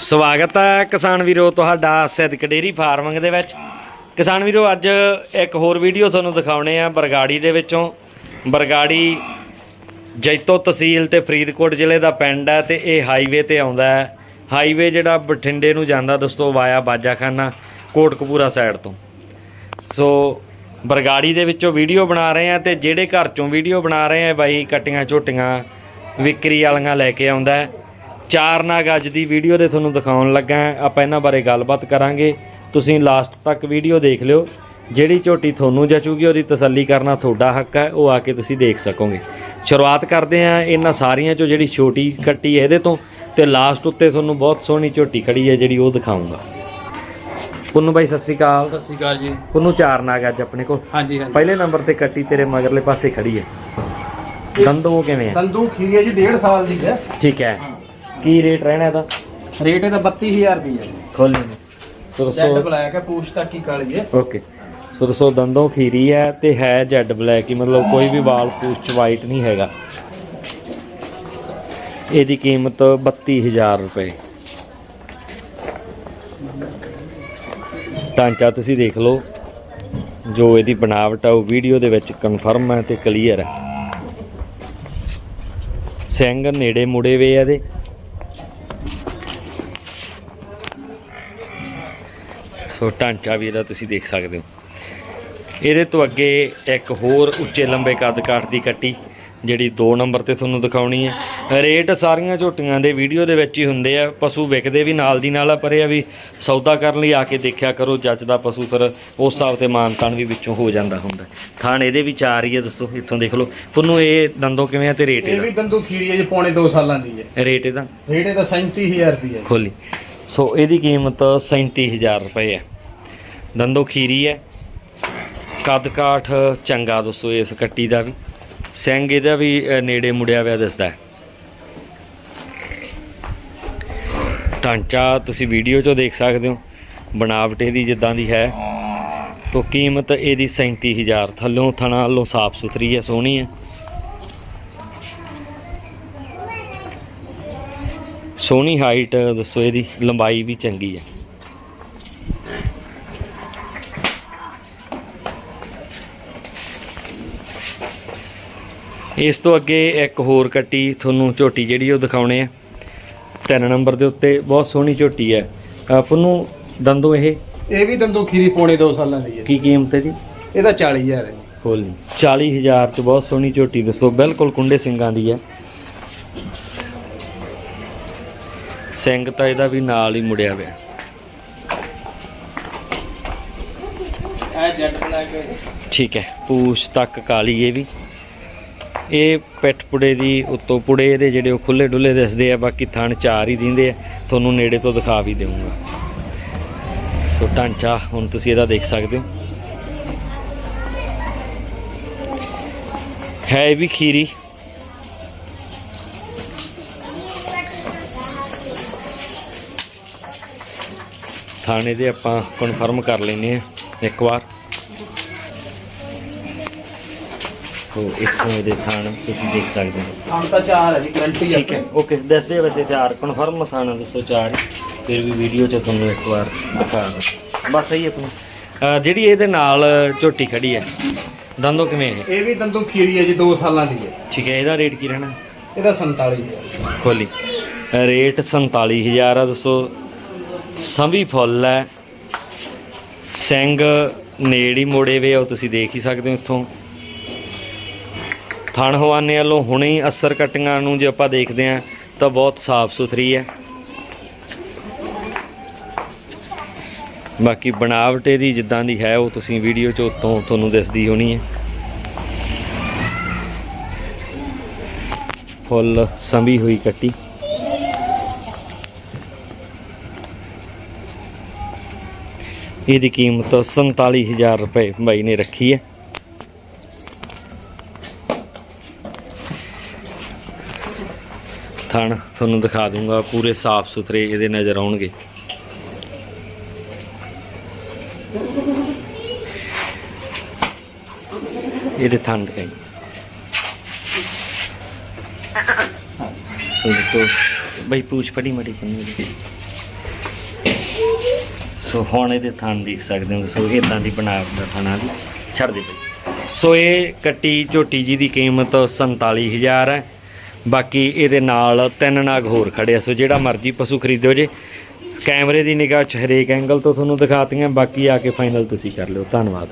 ਸਵਾਗਤ ਹੈ ਕਿਸਾਨ ਵੀਰੋ ਤੁਹਾਡਾ ਸਿੱਧਕ ਡੇਰੀ ਫਾਰਮਿੰਗ ਦੇ ਵਿੱਚ। ਕਿਸਾਨ ਵੀਰੋ, ਅੱਜ ਇੱਕ ਹੋਰ ਵੀਡੀਓ ਤੁਹਾਨੂੰ ਦਿਖਾਉਣੇ ਆ ਬਰਗਾੜੀ ਦੇ ਵਿੱਚੋਂ। ਬਰਗਾੜੀ ਜੈਤੋ ਤਹਿਸੀਲ ਤੇ ਫਰੀਦਕੋਟ ਜ਼ਿਲ੍ਹੇ ਦਾ ਪਿੰਡ ਹੈ ਤੇ ਇਹ ਹਾਈਵੇ ਤੇ ਆਉਂਦਾ ਹੈ। ਹਾਈਵੇ ਜਿਹੜਾ ਬਠਿੰਡੇ ਨੂੰ ਜਾਂਦਾ ਦੋਸਤੋ ਵਾਇਆ ਬਾਜਾਖਾਨਾ, ਕੋਟਕਪੂਰਾ ਸਾਈਡ ਤੋਂ। ਸੋ ਬਰਗਾੜੀ ਦੇ ਵਿੱਚੋਂ ਵੀਡੀਓ ਬਣਾ ਰਹੇ ਆ ਤੇ ਜਿਹੜੇ ਘਰ ਚੋਂ ਵੀਡੀਓ ਬਣਾ ਰਹੇ ਆ ਬਾਈ ਕਟੀਆਂ ਝੋਟੀਆਂ ਵਿਕਰੀ ਵਾਲੀਆਂ ਲੈ ਕੇ ਆਉਂਦਾ ਹੈ। ਚਾਰ ਨਾਗ ਅੱਜ ਦੀ ਵੀਡੀਓ ਦੇ ਤੁਹਾਨੂੰ ਦਿਖਾਉਣ ਲੱਗਾ। ਆਪਾਂ ਇਹਨਾਂ ਬਾਰੇ ਗੱਲਬਾਤ ਕਰਾਂਗੇ। ਤੁਸੀਂ ਲਾਸਟ ਤੱਕ ਵੀਡੀਓ ਦੇਖ ਲਿਓ। ਜਿਹੜੀ ਝੋਟੀ ਤੁਹਾਨੂੰ ਜਚੂਗੀ ਉਹਦੀ ਤਸੱਲੀ ਕਰਨਾ ਤੁਹਾਡਾ ਹੱਕ ਹੈ। ਉਹ ਆ ਕੇ ਤੁਸੀਂ ਦੇਖ ਸਕੋਗੇ। ਸ਼ੁਰੂਆਤ ਕਰਦੇ ਆ ਇਹਨਾਂ ਸਾਰੀਆਂ ਚੋਂ ਜਿਹੜੀ ਛੋਟੀ ਕੱਟੀ ਹੈ ਇਹਦੇ ਤੋਂ। ਤੇ ਲਾਸਟ ਉੱਤੇ ਤੁਹਾਨੂੰ ਬਹੁਤ ਸੋਹਣੀ ਝੋਟੀ ਖੜੀ ਹੈ ਜਿਹੜੀ ਉਹ ਦਿਖਾਉਂਗਾ। ਪੁੰਨੂ ਬਾਈ ਸਤਿ ਸ੍ਰੀ ਅਕਾਲ। ਸਤਿ ਸ਼੍ਰੀ ਅਕਾਲ ਜੀ। ਪੁੰਨੂ ਚਾਰ ਨਾਗ ਅੱਜ ਆਪਣੇ ਕੋਲ। ਹਾਂਜੀ ਹਾਂਜੀ। ਪਹਿਲੇ ਨੰਬਰ ਤੇ ਕੱਟੀ ਤੇਰੇ ਮਗਰਲੇ ਪਾਸੇ ਖੜੀ ਹੈ। ਦੰਦੋਂ ਕਿਵੇਂ ਹੈ? ਤੰਦੂ ਖੀਰੀ ਹੈ ਜੀ 1.5 ਸਾਲ ਦੀ ਹੈ। ਠੀਕ ਹੈ। ਕੀ ਰੇਟ ਰਹਿਣਾ ਇਹਦਾ? ਰੇਟ ਇਹਦਾ 32000 ਰੁਪਏ ਹੈ ਖੋਲ ਸੋ ਜੈਡ ਦੱਸੋ ਬਲੈਕ ਹੈ ਪੂਛ ਤੱਕ ਹੀ ਕਾਲੀ ਹੈ। ਓਕੇ। ਸੋ ਦੱਸੋ ਦੰਦੋਂ ਖੀਰੀ ਹੈ ਤੇ ਹੈ ਜੈਡ ਬਲੈਕ ਹੀ ਮਤਲਬ ਕੋਈ ਵੀ ਵਾਲ ਪੂਛ ਚ ਵਾਈਟ ਨਹੀਂ ਹੈਗਾ। ਇਹਦੀ ਕੀਮਤ 32000 ਰੁਪਏ। ਢਾਂਚਾ ਤੁਸੀਂ ਦੇਖ ਲਓ। ਜੋ ਇਹਦੀ ਬਣਾਵਟ ਆ ਉਹ ਵੀਡੀਓ ਦੇ ਵਿੱਚ ਕਨਫਰਮ ਹੈ ਤੇ ਕਲੀਅਰ ਹੈ। ਸਿੰਘ ਨੇੜੇ ਮੁੜੇ ਵੇ ਆ ਇਹਦੇ। ਸੋ ਢਾਂਚਾ ਵੀ ਇਹਦਾ ਤੁਸੀਂ ਦੇਖ ਸਕਦੇ ਹੋ। ਇਹਦੇ ਤੋਂ ਅੱਗੇ ਇੱਕ ਹੋਰ ਉੱਚੇ ਲੰਬੇ ਕੱਦ ਕਾਠ ਦੀ ਕੱਟੀ ਜਿਹੜੀ 2 ਨੰਬਰ ਤੇ ਤੁਹਾਨੂੰ ਦਿਖਾਉਣੀ ਹੈ। ਰੇਟ ਸਾਰੀਆਂ ਝੋਟੀਆਂ ਦੇ ਵੀਡੀਓ ਦੇ ਵਿੱਚ ਹੀ ਹੁੰਦੇ ਆ। ਪਸ਼ੂ ਵਿਕਦੇ ਵੀ ਨਾਲ ਦੀ ਨਾਲ ਆ ਪਰ ਇਹ ਆ ਵੀ ਸੌਦਾ ਕਰਨ ਲਈ ਆ ਕੇ ਦੇਖਿਆ ਕਰੋ ਜੱਜ ਦਾ ਪਸ਼ੂ ਫਿਰ ਉਸ ਹਿਸਾਬ ਤੇ ਮਾਨਤਾਨ ਵੀ ਵਿੱਚੋਂ ਹੋ ਜਾਂਦਾ ਹੁੰਦਾ। ਥਾਣ ਇਹਦੇ ਵੀ ਚਾਰ ਹੀ ਆ ਦੱਸੋ ਇੱਥੋਂ ਦੇਖ ਲਓ। ਤੁਹਾਨੂੰ ਇਹ ਦੰਦੋਂ ਕਿਵੇਂ ਆ ਤੇ ਰੇਟ ਇਹ ਵੀ ਤੰਦੂ ਖੀਰੀ ਹੈ ਜੀ ਪੌਣੇ 2 ਸਾਲਾਂ ਦੀ ਹੈ ਰੇਟ ਇਹਦਾ? ਰੇਟ ਇਹਦਾ 37000 ਰੁਪਏ ਖੋਲੀ। ਸੋ ਇਹਦੀ ਕੀਮਤ 37000 ਰੁਪਏ ਹੈ ਦੰਦੋ ਖੀਰੀ ਹੈ। ਕੱਦ ਕਾਠ ਚੰਗਾ ਦੋਸਤੋ, ਇਸ ਕੱਟੀ ਦਾ ਵੀ। ਸਿੰਘ ਇਹਦਾ ਵੀ ਨੇੜੇ ਮੁੜਿਆ ਹੋਇਆ ਦਿਸਦਾ ਹੈ। ਢਾਂਚਾ ਤੁਸੀਂ ਵੀਡੀਓ 'ਚੋਂ ਦੇਖ ਸਕਦੇ ਹੋ। ਬਣਾਵਟ ਇਹਦੀ ਜਿੱਦਾਂ ਦੀ ਹੈ। ਤੋ ਕੀਮਤ ਇਹਦੀ 37000 ਥੱਲੋਂ ਥਣਾ ਵੱਲੋਂ ਸਾਫ਼ ਸੁਥਰੀ ਹੈ, ਸੋਹਣੀ ਹੈ। ਸੋਹਣੀ ਹਾਈਟ ਦੱਸੋ ਇਹਦੀ ਲੰਬਾਈ ਵੀ ਚੰਗੀ ਹੈ। ਇਸ ਤੋਂ ਅੱਗੇ ਇੱਕ ਹੋਰ ਕੱਟੀ ਤੁਹਾਨੂੰ ਝੋਟੀ ਜਿਹੜੀ ਉਹ ਦਿਖਾਉਣੇ ਆ। ਤਿੰਨ ਨੰਬਰ ਦੇ ਉੱਤੇ ਬਹੁਤ ਸੋਹਣੀ ਝੋਟੀ ਹੈ। ਆਪ ਨੂੰ ਦੰਦੋਂ ਇਹ? ਇਹ ਵੀ ਤੰਦੂ ਖੀਰੀ ਪੌਣੇ 2 ਸਾਲਾਂ ਦੀ ਹੈ। ਕੀ ਕੀਮਤ ਹੈ ਜੀ? ਇਹਦਾ 40000 ਹੈ ਜੀ। ਖੋਲ 40000 ਚ ਬਹੁਤ ਸੋਹਣੀ ਝੋਟੀ ਦੱਸੋ। ਬਿਲਕੁਲ ਕੁੰਡੇ ਸਿੰਘਾਂ ਦੀ ਹੈ। ਸਿੰਘ ਤਾਂ ਇਹਦਾ ਵੀ ਨਾਲ ਹੀ ਮੁੜਿਆ ਹੋਇਆ। ਠੀਕ ਹੈ। ਪੂਛ ਤੱਕ ਕਾਲੀ ਇਹ ਵੀ। ਇਹ ਪਿੱਠ ਪੁੜੇ ਦੀ ਉੱਤੋਂ ਪੁੜੇ ਇਹਦੇ ਜਿਹੜੇ ਉਹ ਖੁੱਲੇ ਡੁੱਲੇ ਦਿਸਦੇ ਆ, ਬਾਕੀ ਥਣ ਚਾਰ ਹੀ ਦਿੰਦੇ ਆ। ਤੁਹਾਨੂੰ ਨੇੜੇ ਤੋਂ ਦਿਖਾ ਵੀ ਦੇਵਾਂਗਾ। ਸੋ ਢਾਂਚਾ, ਹੁਣ ਤੁਸੀਂ ਇਹਦਾ ਦੇਖ ਸਕਦੇ ਹੋ। ਹੈ ਇਹ ਵੀ ਖੀਰੀ। ਥਾਣੇ ਦੇ ਆਪਾਂ ਕਨਫਰਮ ਕਰ ਲੈਨੇ ਆ ਇੱਕ ਵਾਰ। ਹੋ ਇੱਥੋਂ ਇਹਦੇ ਥਾਣ ਤੁਸੀਂ ਦੇਖ ਸਕਦੇ ਹੋ। ਹੁਣ ਤਾਂ 4 ਹੈ ਜੀ ਗਰੰਟੀ ਹੈ। ਠੀਕ ਹੈ ਓਕੇ ਦੱਸਦੇ ਵੈਸੇ ਚਾਰ ਕਨਫਰਮ ਥਾਣਾ ਦੱਸੋ ਚਾਰ। ਫਿਰ ਵੀ ਵੀਡੀਓ 'ਚ ਤੁਹਾਨੂੰ ਇੱਕ ਵਾਰ ਦਿਖਾ ਦਾਂ ਬਸ ਸਹੀ ਹੈ ਤੁਹਾਨੂੰ। ਜਿਹੜੀ ਇਹਦੇ ਨਾਲ ਝੋਟੀ ਖੜੀ ਹੈ ਦੰਦੋ ਕਿਵੇਂ ਹੈ? ਇਹ ਵੀ ਤੰਦੂ ਖੀਰੀ ਹੈ ਜੀ 2 ਸਾਲਾਂ ਦੀ ਹੈ। ਠੀਕ ਹੈ ਇਹਦਾ ਰੇਟ ਕੀ ਰਹਿਣਾ? ਇਹਦਾ 47000 ਖੋਲੀ। ਰੇਟ 47000 ਆ ਦੱਸੋ। ਸੰਭੀ ਫੁੱਲ ਹੈ। ਸਿੰਘ ਨੇੜੀ ਮੋੜੇ ਵੇ ਉਹ ਤੁਸੀਂ ਦੇਖ ਹੀ ਸਕਦੇ ਹੋ ਇੱਥੋਂ। ਖਾਣ ਹਵਾਨੇ ਵੱਲੋਂ ਹੁਣੇ ਹੀ ਅਸਰ ਕਟੀਆਂ ਨੂੰ ਜੇ ਆਪਾਂ ਦੇਖਦੇ ਹਾਂ, ਤਾਂ ਬਹੁਤ ਸਾਫ਼ ਸੁਥਰੀ ਹੈ। ਬਾਕੀ ਬਣਾਵਟ ਇਹਦੀ ਜਿੱਦਾਂ ਦੀ ਹੈ, ਉਹ ਤੁਸੀਂ ਵੀਡੀਓ 'ਚ ਉੱਤੋਂ ਤੁਹਾਨੂੰ ਦਿਸਦੀ ਹੋਣੀ ਹੈ। ਫੁੱਲ ਸੰਭੀ ਹੋਈ ਕੱਟੀ। ਇਹਦੀ ਕੀਮਤ 47000 ਰੁਪਏ ਬਾਈ ਨੇ ਰੱਖੀ ਹੈ। ਥਣ ਤੁਹਾਨੂੰ ਦਿਖਾ ਦੂੰਗਾ, ਪੂਰੇ ਸਾਫ਼ ਸੁਥਰੇ ਇਹਦੇ ਨਜ਼ਰ ਆਉਣਗੇ। ਇਹਦੇ ਥਣ ਦਿਖਾਈ ਸੋ ਸੋ ਬਈ ਪੂਛ ਫੜੀ ਮੜੀ ਪੰਨੀ ਦੀ। ਸੋ ਹੁਣ ਇਹਦੇ ਥਣ ਦੇਖ ਸਕਦੇ ਹੋ, ਸੋ ਇਦਾਂ ਦੀ ਬਣਾਵਟ ਦਾ ਥਣਾ ਦੀ ਛੱਡ ਦੇ ਭਾਈ ਸੋ ਇਹ ਕੱਟੀ ਝੋਟੀ ਜੀ ਦੀ ਕੀਮਤ 47000 ਹੈ। ਬਾਕੀ ਇਹਦੇ ਨਾਲ ਤਿੰਨ ਨਾਗ ਹੋਰ ਖੜੇ ਆ, ਸੋ ਜਿਹੜਾ ਮਰਜ਼ੀ ਪਸ਼ੂ ਖਰੀਦਿਓ ਜੇ। ਕੈਮਰੇ ਦੀ ਨਿਗਾਹ ਚ ਹਰੇਕ ਐਂਗਲ ਤੋਂ ਤੁਹਾਨੂੰ ਦਿਖਾਤੀਆਂ, ਬਾਕੀ ਆ ਕੇ ਫਾਈਨਲ ਤੁਸੀਂ ਕਰ ਲਿਓ। ਧੰਨਵਾਦ।